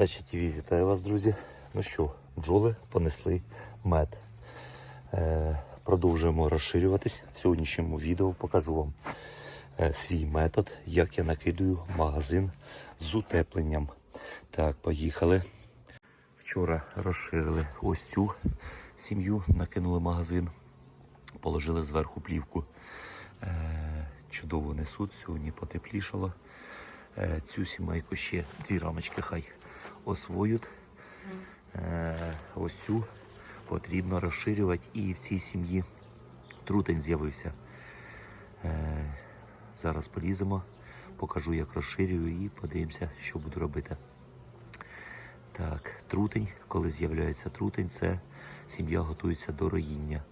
Дача ТВ вітаю вас, друзі. Ну що, бджоли понесли мед. Е, продовжуємо розширюватись. В сьогоднішньому відео покажу вам е, свій метод, як я накидую магазин з утепленням. Так, поїхали. Вчора розширили ось цю сім'ю, накинули магазин, положили зверху плівку. Е, чудово несуть, сьогодні потеплішало. Е, цю сімейку ще дві рамочки хай освоють. Е, ось цю потрібно розширювати і в цій сім'ї трутень з'явився. Е, зараз поліземо, покажу, як розширюю і подивимося, що буду робити. Так, трутень, коли з'являється трутень, це сім'я готується до роїння.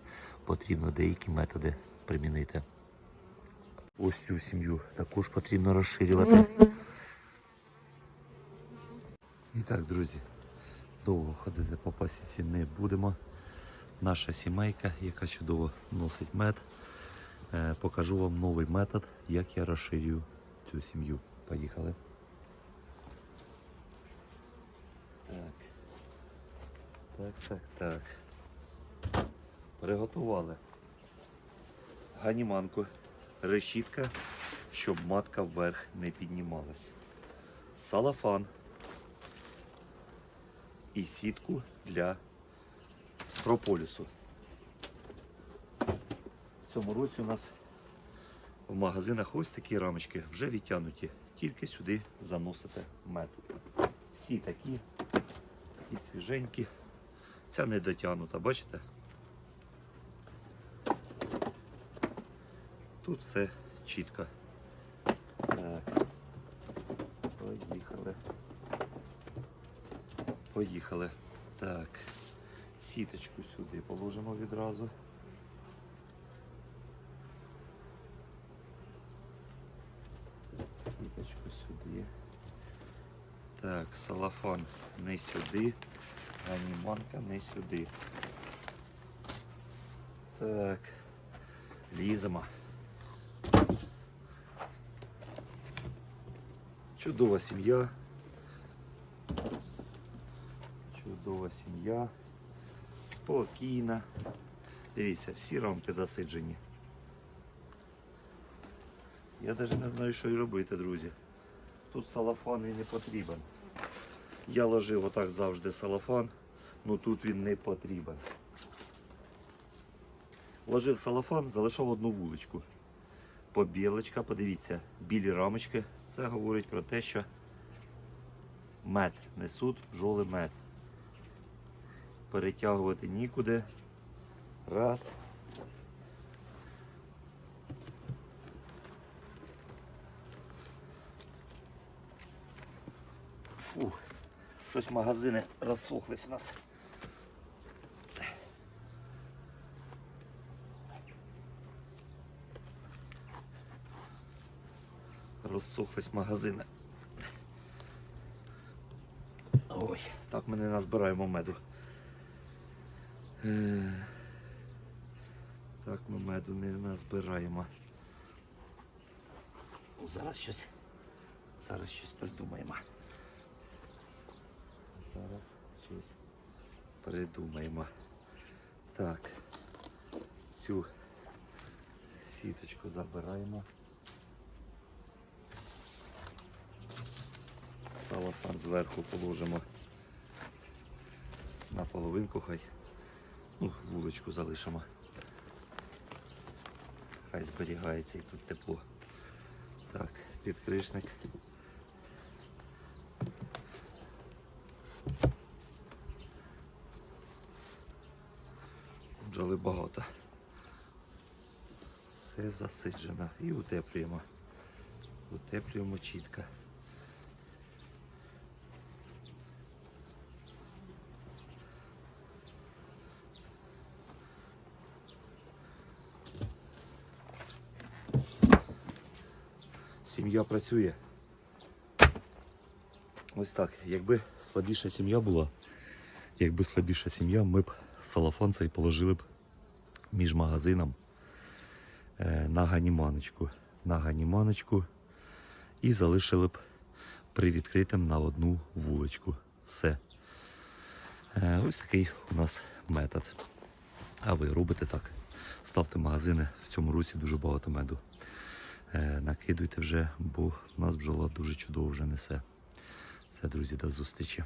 Потрібно деякі методи примінити. Ось цю сім'ю також потрібно розширювати. І так, друзі, довго ходити по пасіці не будемо. Наша сімейка, яка чудово носить мед. Е, покажу вам новий метод, як я розширюю цю сім'ю. Поїхали. Так. Так, так, так. Приготували ганіманку, решітка, щоб матка вверх не піднімалась. Салафан і сітку для прополісу. В цьому році у нас в магазинах ось такі рамочки вже відтягнуті. Тільки сюди заносите мед. Всі такі, всі свіженькі. Ця не дотягнута, бачите? Тут все чітко. Так. Поїхали. Поїхали. Так. Сіточку сюди положимо відразу. Сіточку сюди. Так, салафан не сюди, ганіманка не сюди. Так, ліземо. Чудова сім'я. Чудова сім'я. Спокійна. Дивіться, всі рамки засиджені. Я навіть не знаю, що і робити, друзі. Тут салафан і не потрібен. Я ложив отак завжди салафан, але тут він не потрібен. Ложив салафан, залишав одну вуличку. Побілочка, подивіться, білі рамочки. Це говорить про те, що мед несуть бджоли мед. Перетягувати нікуди. Раз. Фух, щось магазини розсохлись у нас. Розсохлись магазини. Ой, так ми не назбираємо меду. Е, Так ми меду не назбираємо. Ну, Зараз щось. Зараз щось придумаємо. Зараз щось придумаємо. Так. Цю сіточку забираємо. Салафан зверху положимо на половинку хай. Ну, вуличку залишимо. Хай зберігається і тут тепло. Так, підкришник. Бджоли багато. Все засиджено і утеплюємо. Утеплюємо чітко. Сім'я працює. Ось так. Якби слабіша сім'я була, якби слабіша сім'я, ми б салафан цей положили б між магазином е, на ганіманочку. На ганіманочку і залишили б привідкритим на одну вуличку. все. Е, Ось такий у нас метод. А ви робите так. Ставте магазини в цьому році дуже багато меду. Е, Накидуйте вже, бо нас бджола дуже чудово вже несе. Все, друзі, до зустрічі.